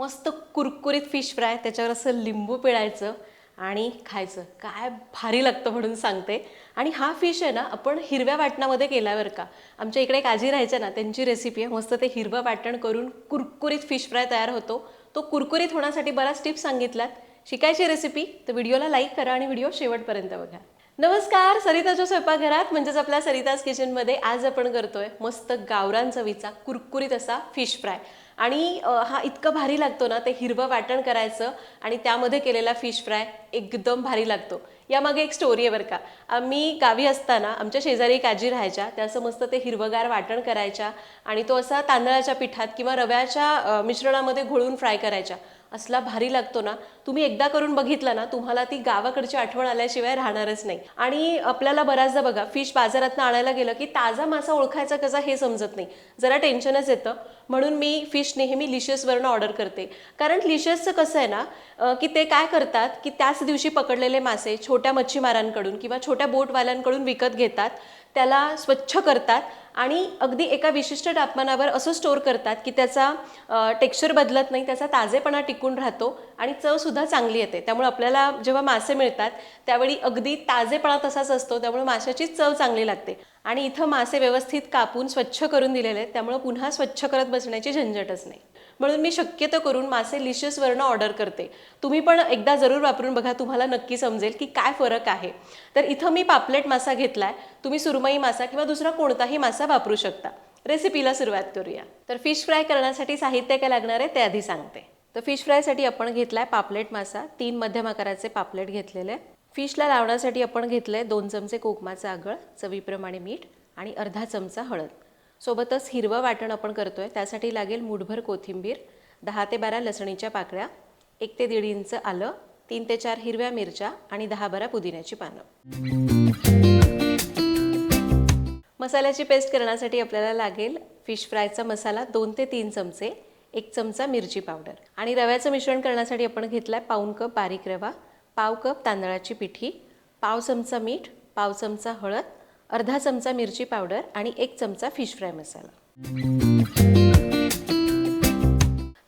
मस्त कुरकुरीत fish fry त्याच्यावर असं लिंबू पिळायचं आणि खायचं. काय भारी लागतं म्हणून सांगते. आणि हा फिश आहे ना आपण हिरव्या वाटणामध्ये केल्यावर का. आमच्या इकडे एक आजी राहायच्या ना त्यांची रेसिपी आहे. मस्त ते हिरवं वाटण करून कुरकुरीत फिश फ्राय तयार होतो. तो कुरकुरीत होण्यासाठी बऱ्याच टिप्स सांगितल्यात. शिकायची रेसिपी तर व्हिडिओला लाईक करा आणि व्हिडिओ शेवटपर्यंत बघा. नमस्कार सरिताच्या स्वयंपाकघरात म्हणजेच आपल्या सरिताज किचनमध्ये आज आपण करतोय मस्त गावरान चवीचा कुरकुरीत असा फिश फ्राय आणि हा इतका भारी लागतो ना ते हिरवं वाटण करायचं आणि त्यामध्ये केलेला फिश फ्राय एकदम भारी लागतो. यामागे एक स्टोरी आहे बरं का. आम्ही गावी असताना आमच्या शेजारी एक आजी राहायच्या. त्या असं मस्त ते हिरवगार वाटण करायच्या आणि तो असा तांदळाच्या पिठात किंवा रव्याच्या मिश्रणामध्ये घोळून फ्राय करायच्या. असला भारी लागतो ना तुम्ही एकदा करून बघितलं ना तुम्हाला ती गावाकडची आठवण आल्याशिवाय राहणारच नाही. आणि आपल्याला बऱ्याचदा बघा फिश बाजारातनं आणायला गेलं की ताजा मासा ओळखायचा कसा हे समजत नाही. जरा टेन्शनच येतं. म्हणून मी फिश नेहमी लिशियसवरनं ऑर्डर करते. कारण लिशियसचं कसं आहे ना की ते काय करतात की त्याच दिवशी पकडलेले मासे छोट्या मच्छीमारांकडून किंवा छोट्या बोटवाल्यांकडून विकत घेतात त्याला स्वच्छ करतात आणि अगदी एका विशिष्ट तापमानावर असं स्टोअर करतात की त्याचा टेक्स्चर बदलत नाही त्याचा ताजेपणा टिकून राहतो आणि चवसुद्धा चांगली येते. त्यामुळे आपल्याला जेव्हा मासे मिळतात त्यावेळी अगदी ताजेपणा तसाच असतो त्यामुळे माशाची चव चांगली लागते. आणि इथं मासे व्यवस्थित कापून स्वच्छ करून दिलेले आहेत त्यामुळे पुन्हा स्वच्छ करत बसण्याची झंझटच नाही. म्हणून मी शक्यतो करून मासे लिशियसवरनं ऑर्डर करते. तुम्ही पण एकदा जरूर वापरून बघा तुम्हाला नक्की समजेल की काय फरक आहे. तर इथं मी पापलेट मासा घेतलाय तुम्ही सुरमई मासा किंवा दुसरा कोणताही मासा वापरू शकता. रेसिपीला सुरुवात करूया. तर फिश फ्राय करण्यासाठी साहित्य काय लागणार आहे? ते आधी सांगते. तर फिश फ्रायसाठी आपण घेतलाय पापलेट मासा. तीन मध्यम आकाराचे पापलेट घेतलेले. फिशला लावण्यासाठी आपण घेतलंय दोन चमचे कोकमाचं आगळ चवीप्रमाणे मीठ आणि अर्धा चमचा हळद. सोबतच हिरवं वाटण आपण करतोय. त्यासाठी लागेल मुठभर कोथिंबीर दहा ते बारा लसणीच्या पाकळ्या एक ते दीड इंच आलं तीन ते चार हिरव्या मिरच्या आणि दहा बारा पुदिन्याची पानं. मसाल्याची पेस्ट करण्यासाठी आपल्याला लागेल फिश फ्रायचा मसाला दोन ते तीन चमचे एक चमचा मिरची पावडर. आणि रव्याचं मिश्रण करण्यासाठी आपण घेतला आहे कप बारीक रवा पाव कप तांदळाची पिठी पाव चमचा मीठ पाव चमचा हळद अर्धा चमचा मिरची पावडर आणि एक चमचा फिश फ्राय मसाला.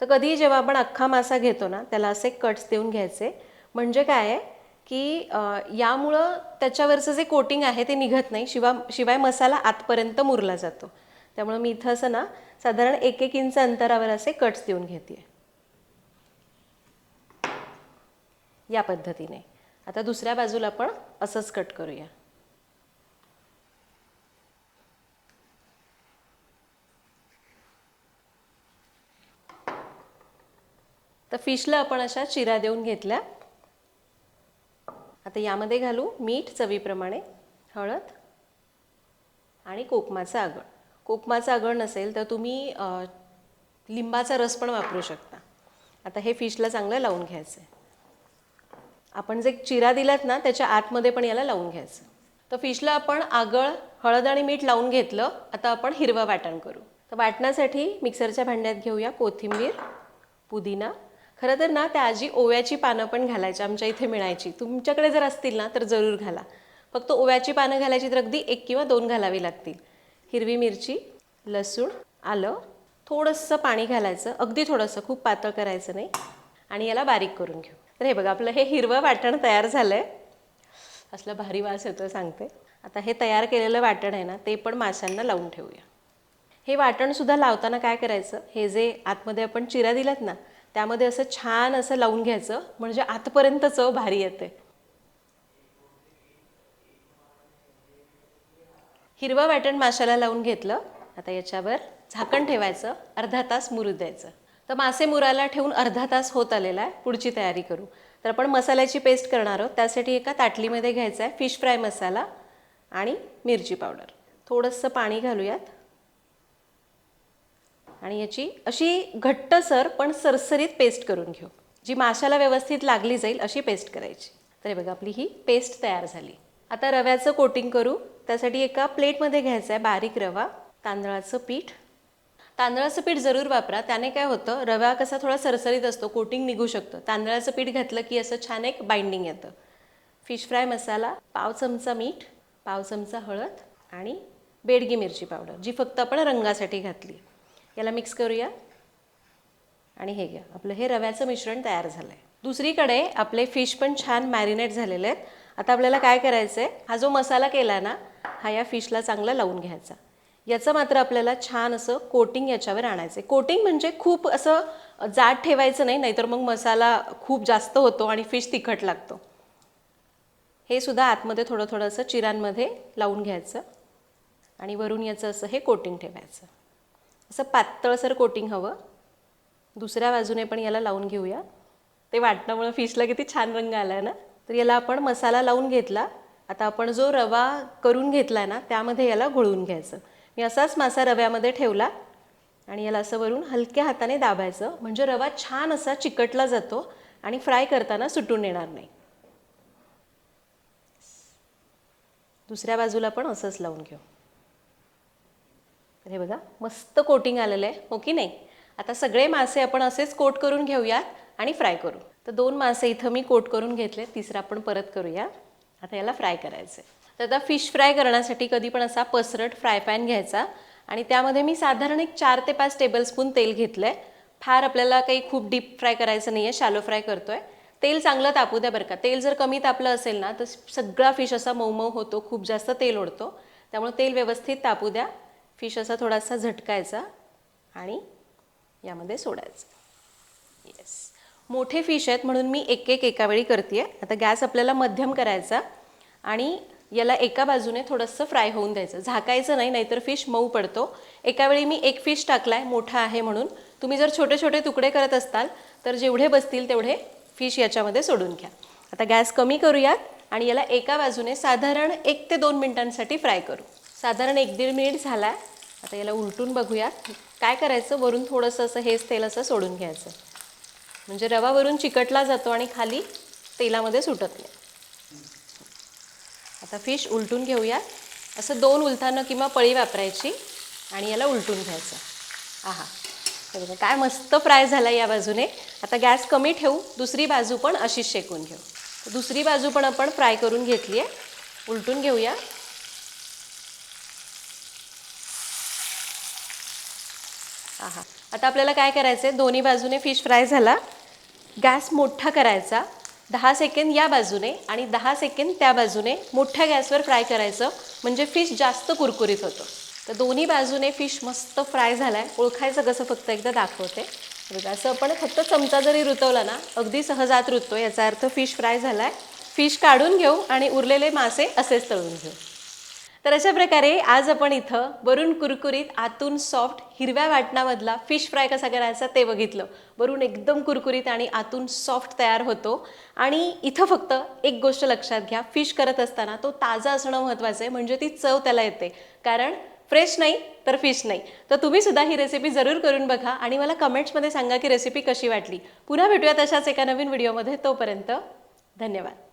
तर कधीही जेव्हा आपण अख्खा मासा घेतो ना त्याला असे कट्स देऊन घ्यायचे. म्हणजे काय आहे? की यामुळं त्याच्यावरचं जे कोटिंग आहे ते निघत नाही. शिवा शिवाय मसाला आतपर्यंत मुरला जातो. त्यामुळं मी इथं असं ना साधारण एक एक इंच अंतरावर असे कट्स देऊन घेते या पद्धतीने. आता दुसऱ्या बाजूला आपण असंच कट करूया. तर फिशला आपण अशा चिरा देऊन घेतल्या. आता यामध्ये घालू मीठ चवीप्रमाणे हळद आणि कोकमाचं आगळ. कोकमाचं आगळ नसेल तर तुम्ही लिंबाचा रस पण वापरू शकता. आता हे फिशला चांगलं लावून घ्यायचं आहे आपण जे चिरा दिलात ना त्याच्या आतमध्ये पण याला लावून घ्यायचं. तर फिशला आपण आगळ हळद आणि मीठ लावून घेतलं आता आपण हिरवं वाटण करू. तर वाटण्यासाठी मिक्सरच्या भांड्यात घेऊया कोथिंबीर पुदिना खरं तर ना त्या आजी ओव्याची पानं पण घालायची आमच्या इथे मिळायची. तुमच्याकडे जर असतील ना तर जरूर घाला. फक्त ओव्याची पानं घालायची तर अगदी एक किंवा दोन घालावी लागतील. हिरवी मिरची लसूण आलं थोडंसं पाणी घालायचं. अगदी थोडंसं खूप पातळ करायचं नाही. आणि याला बारीक करून घेऊ. तर हे बघा आपलं हे हिरवं वाटण तयार झालं आहे असलं भारी वास येतो सांगते. आता हे तयार केलेलं वाटण आहे ना ते पण माशांना लावून ठेवूया. हे वाटणसुद्धा लावताना काय करायचं? हे जे आतमध्ये आपण चिरा दिलात ना त्यामध्ये असं छान असं लावून घ्यायचं म्हणजे आतपर्यंत चव भारी येते हिरवं वाटण माशाला लावून घेतलं. आता याच्यावर झाकण ठेवायचं अर्धा तास मुरू द्यायचं. तर मासे मुराला ठेवून अर्धा तास होत आलेला आहे पुढची तयारी करू. तर आपण मसाल्याची पेस्ट करणार आहोत. त्यासाठी एका ताटलीमध्ये घ्यायचं आहे फिश फ्राय मसाला आणि मिरची पावडर. थोडंसं पाणी घालूयात. आणि याची अशी घट्टसर पण सरसरीत पेस्ट करून घेऊ. जी माशाला व्यवस्थित लागली जाईल अशी पेस्ट करायची. तर हे बघा आपली ही पेस्ट तयार झाली. आता रव्याचं कोटिंग करू. त्यासाठी एका प्लेटमध्ये घ्यायचं आहे बारीक रवा तांदळाचं पीठ. तांदळाचं पीठ जरूर वापरा. त्याने काय होतं रवा कसा थोडा सरसरीत असतो कोटिंग निघू शकतं. तांदळाचं पीठ घातलं की असं छान एक बाइंडिंग येतं. फिश फ्राय मसाला पाव चमचा मीठ पाव चमचा हळद आणि बेडगी मिरची पावडर जी फक्त आपण रंगासाठी घातली. याला मिक्स करूया. आणि हे घ्या. आपलं हे रव्याचं मिश्रण तयार झालं आहे दुसरीकडे आपले फिश पण छान मॅरिनेट झालेले आहेत. आता आपल्याला काय करायचं आहे हा जो मसाला केला ना हा या फिशला चांगला लावून घ्यायचा. याचं मात्र आपल्याला छान असं कोटिंग याच्यावर आणायचं आहे कोटिंग म्हणजे खूप असं जाड ठेवायचं नाही नाहीतर मग मसाला खूप जास्त होतो आणि फिश तिखट लागतो. हे सुद्धा आतमध्ये थोडं थोडं असं चिरांमध्ये लावून घ्यायचं. आणि वरून याचं असं हे कोटिंग ठेवायचं. असं पातळसर कोटिंग हवं. दुसऱ्या बाजूने पण याला लावून घेऊया. ते वाटण्यामुळं फिशला किती छान रंग आला आहे ना. तर याला आपण मसाला लावून घेतला. आता आपण जो रवा करून घेतला आहे ना त्यामध्ये याला घोळून घ्यायचं. मी असाच मासा रव्यामध्ये ठेवला. आणि याला असं वरून हलक्या हाताने दाबायचं. म्हणजे रवा छान असा चिकटला जातो आणि फ्राय करताना सुटून येणार नाही. दुसऱ्या बाजूला पण असंच लावून घेऊ. तर हे बघा मस्त कोटिंग आलेलं आहे हो की नाही? आता सगळे मासे आपण असेच कोट करून घेऊयात आणि फ्राय करू. तर दोन मासे इथं मी कोट करून घेतले तिसरा आपण परत करूया. आता याला फ्राय करायचं आहे तर आता फिश फ्राय करण्यासाठी कधी पण असा पसरट फ्राय पॅन घ्यायचा आणि त्यामध्ये मी साधारण एक चार ते पाच टेबलस्पून तेल घेतलं आहे फार आपल्याला काही खूप डीप फ्राय करायचं नाही आहे शॅलो फ्राय करतो आहे तेल चांगलं तापू द्या बरं का. तेल जर कमी तापलं असेल ना तर सगळा फिश असा मऊ मऊ होतो खूप जास्त तेल ओढतो. त्यामुळे तेल व्यवस्थित तापू द्या. फिश असा थोडासा झटकायचा आणि यामध्ये सोडायचं. येस मोठे फिश आहेत म्हणून मी एक एक एका वेळी करते आता गॅस आपल्याला मध्यम करायचा आणि याला एका बाजूने थोडंसं फ्राय होऊन द्यायचं. झाकायचं नाही नाहीतर फिश मऊ पडतो. एका वेळी मी एक फिश टाकला आहे मोठा आहे म्हणून. तुम्ही जर छोटे छोटे तुकडे करत असताल तर जेवढे बसतील तेवढे फिश याच्यामध्ये सोडून घ्या. आता गॅस कमी करूयात आणि याला एका बाजूने साधारण एक ते दोन मिनिटांसाठी फ्राय करू. साधारण एक दीड मिनिट झाला. आहे आता याला उलटून बघूयात. काय करायचं? वरून थोडंसं असं हेच तेल असं सोडून घ्यायचं. म्हणजे रवा वरून चिकटला जातो आणि खाली तेलामध्ये सुटत नाही. आता फिश उलटून घेऊयात. असं दोन उलथानं किंवा पळी वापरायची आणि याला उलटून घ्यायचं. आहा. बघा काय मस्त फ्राय झाला या बाजूने. आता गॅस कमी ठेवू दुसरी बाजू पण अशीच शेकून घेऊ. दुसरी बाजू पण आपण फ्राय करून घेतली आहे उलटून घेऊया. आहा. आता आपल्याला काय करायचं आहे दोन्ही बाजूने फिश फ्राय झाला. गॅस मोठा करायचा. दहा सेकंद या बाजूने आणि दहा सेकंद त्या बाजूने मोठ्या गॅसवर फ्राय करायचं. म्हणजे फिश जास्त कुरकुरीत होतं. तर दोन्ही बाजूने फिश मस्त फ्राय झाला आहे ओळखायचं कसं फक्त एकदा दाखवते. बघा असं आपण फक्त चमचा जरी रुतवला ना अगदी सहजात रुततो. याचा अर्थ फिश फ्राय झाला आहे फिश काढून घेऊ आणि उरलेले मासे असेच तळून घेऊ. तर अशा प्रकारे आज आपण इथं वरून कुरकुरीत आतून सॉफ्ट हिरव्या वाटणामधला फिश फ्राय कसा करायचा ते बघितलं. वरून एकदम कुरकुरीत आणि आतून सॉफ्ट तयार होतो. आणि इथं फक्त एक गोष्ट लक्षात घ्या फिश करत असताना तो ताजा असणं महत्त्वाचं आहे म्हणजे ती चव त्याला येते. कारण फ्रेश नाही तर फिश नाही. तर तुम्ही सुद्धा ही रेसिपी जरूर करून बघा आणि मला कमेंट्समध्ये सांगा की रेसिपी कशी वाटली. पुन्हा भेटूया तशाच एका नवीन व्हिडिओमध्ये तोपर्यंत धन्यवाद.